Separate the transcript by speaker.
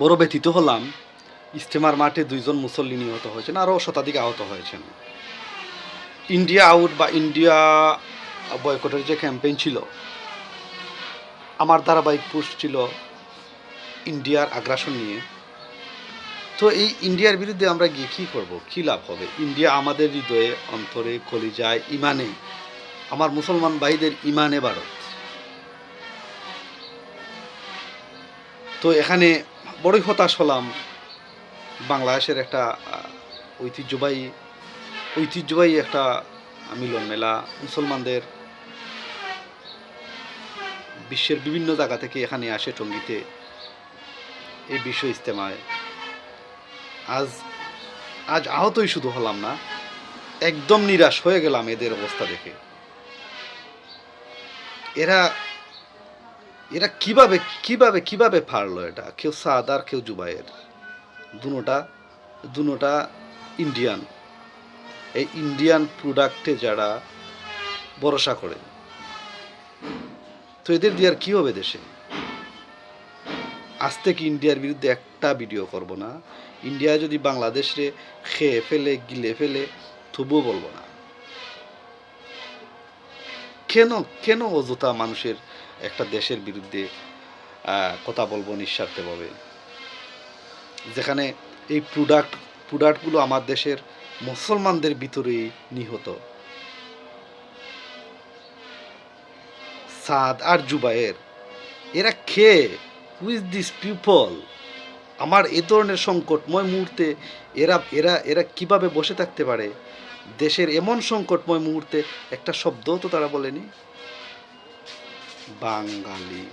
Speaker 1: বড় ব্যথিত হলাম ইস্তেমার মাঠে দুইজন মুসল্লি নিহত হয়েছেন, আরও শতাধিক আহত হয়েছেন। ইন্ডিয়া আউট বা ইন্ডিয়া বয়কটের যে ক্যাম্পেইন ছিল, আমার ধারাবাহিক পোস্ট ছিল ইন্ডিয়ার আগ্রাসন নিয়ে। তো এই ইন্ডিয়ার বিরুদ্ধে আমরা গিয়ে কী করব? কী লাভ হবে? ইন্ডিয়া আমাদের হৃদয়ে, অন্তরে, কলিজায়, ইমানে, আমার মুসলমান ভাইদের ইমানে ভারত তো এখানে বড়ই হতাশ হলাম। বাংলাদেশের একটা ঐতিহ্যবাহী ঐতিহ্যবাহী একটা মিলন মেলা, মুসলমানদের বিশ্বের বিভিন্ন জায়গা থেকে এখানে আসে টঙ্গিতে। এই বিশ্ব ইজতেমায়। আজ আজ আহতই শুধু হলাম না, একদম নিরাশ হয়ে গেলাম এদের অবস্থা দেখে। এরা এরা কীভাবে কীভাবে কীভাবে পারল এটা? কেউ সাদ আর কেউ জুবাইয়ের। দুনোটা দুনোটা ইন্ডিয়ান এই ইন্ডিয়ান প্রোডাক্টে যারা ভরসা করে, তো এদের দিয়ে আর কি হবে দেশে? আজ থেকে ইন্ডিয়ার বিরুদ্ধে একটা ভিডিও করব না। ইন্ডিয়া যদি বাংলাদেশে খেয়ে ফেলে, গিলে ফেলে, তবুও বলব না। কেন কেন অযথা মানুষের একটা দেশের বিরুদ্ধে কথা বলব নিঃস্বার্থভাবে যেখানে এই প্রোডাক্ট প্রোডাক্টগুলো আমার দেশের মুসলমানদের ভিতরেই নিহত। সাদ আর জুবায়ের, এরা খেয়ে উইথ দিস পিপল আমার এ ধরনের সংকটময় মুহূর্তে এরা এরা এরা কীভাবে বসে থাকতে পারে? দেশের এমন সংকটময় মুহূর্তে একটা শব্দও তো তারা বলেনি। বাঙালি